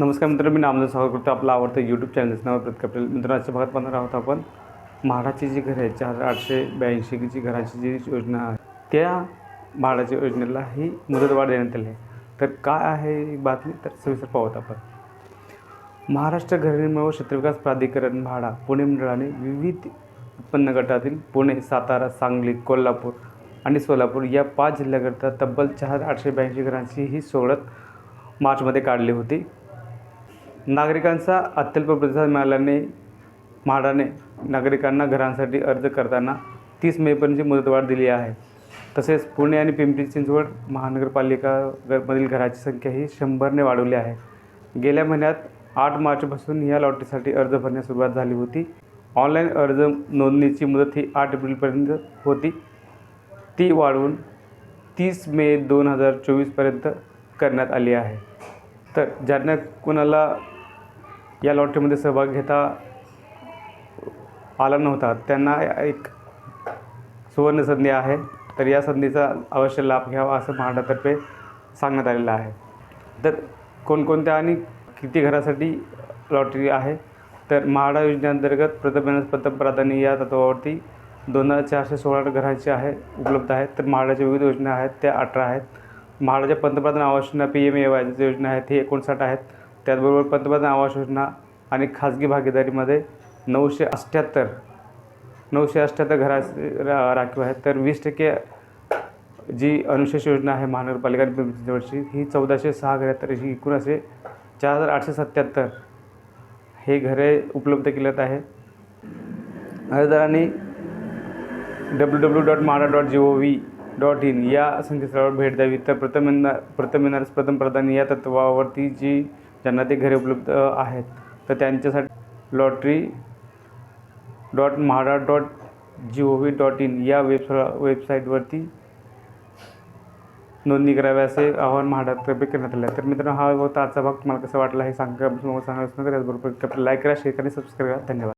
नमस्कार मित्र मी नामदेव स्वागत करतो आपलं आवडतं यूट्यूब चॅनलचं नाव प्रत मित्रांनो आजच्या भागात पाहणार आहोत आपण म्हाडाची जी घर आहे चार आठशे ब्याऐंशीची घराची जी योजना आहे त्या म्हाडाच्या योजनेला ही मुदतवाढ देण्यात आली आहे. तर काय आहे ही बातमी? तर सविस्तर पाहत आपण. महाराष्ट्र घरनिर्माण व क्षेत्रविकास प्राधिकरण म्हाडा पुणे मंडळाने विविध उत्पन्न गटातील पुणे सातारा सांगली कोल्हापूर आणि सोलापूर या पाच जिल्ह्याकरता तब्बल चार आठशे ब्याऐंशी घरांची ही सोडत मार्चमध्ये काढली होती. नागरिकांचा अत्यल्प प्रतिसाद मिळाल्याने म्हाडाने नागरिकांना घरांसाठी अर्ज करताना तीस मेपर्यंतची मुदतवाढ दिली आहे. तसेच पुणे आणि पिंपरी चिंचवड महानगरपालिका मधील घराची संख्या ही शंभरने वाढवली आहे. गेल्या महिन्यात आठ मार्चपासून या लॉटरीसाठी अर्ज भरण्यास सुरुवात झाली होती. ऑनलाईन अर्ज नोंदणीची मुदत ही आठ एप्रिलपर्यंत होती. ती वाढवून तीस मे दोन हजार चोवीसपर्यंत करण्यात आली आहे. तर ज्यांना कुणाला या लॉटरीमध्ये सहभाग घेता आला नव्हता त्यांना एक सुवर्ण संधी आहे. तर या संधीचा अवश्य लाभ घ्यावा असं म्हाडातर्फे सांगण्यात आलेलं आहे. तर कोणकोणत्या आणि किती घरासाठी लॉटरी आहे? तर म्हाडा योजनेअंतर्गत प्रथम प्रथम प्राधान्य या तत्वावरती दोन हजार चारशे सोळा घरांची आहे उपलब्ध आहेत. तर म्हाडाच्या विविध योजना आहेत त्या अठरा आहेत. महाराष्ट्राच्या पंतप्रधान Awas Yojana P M A Y योजना आहेत हे एकोणसाठ आहेत. त्याचबरोबर पंतप्रधान आवास योजना आणि खाजगी भागीदारीमध्ये नऊशे अठ्ठ्याहत्तर नऊशे अठ्ठ्याहत्तर घरा रा राखीव आहेत. तर वीस टक्के जी अनुशेष योजना आहे महानगरपालिका जवळची ही चौदाशे सहा घरे तर ही एकूण असे चार हजार आठशे सत्त्याहत्तर हे घरे उपलब्ध केल्यात आहे. अर्जदारांनी W W dot MHADA dot G O V dot in. या संकेतस्थळावर भेट द्यावी. तर प्रथम येणार प्रथम येणारच प्रथम प्राधान्य या तत्वावरती जी ज्यांना ते घरे उपलब्ध आहेत. तर त्यांच्यासाठी lottery dot MHADA dot G O V dot in या वेबसा वेबसाईटवरती नोंदणी करावी असे आवाहन म्हाडातर्फे करण्यात आले आहे. तर मित्रांनो हा होता आजचा भाग. तुम्हाला कसा वाटला हे सांगा. सांगा त्याचबरोबर लाईक करा शेअर करा सबस्क्राईब करा. धन्यवाद.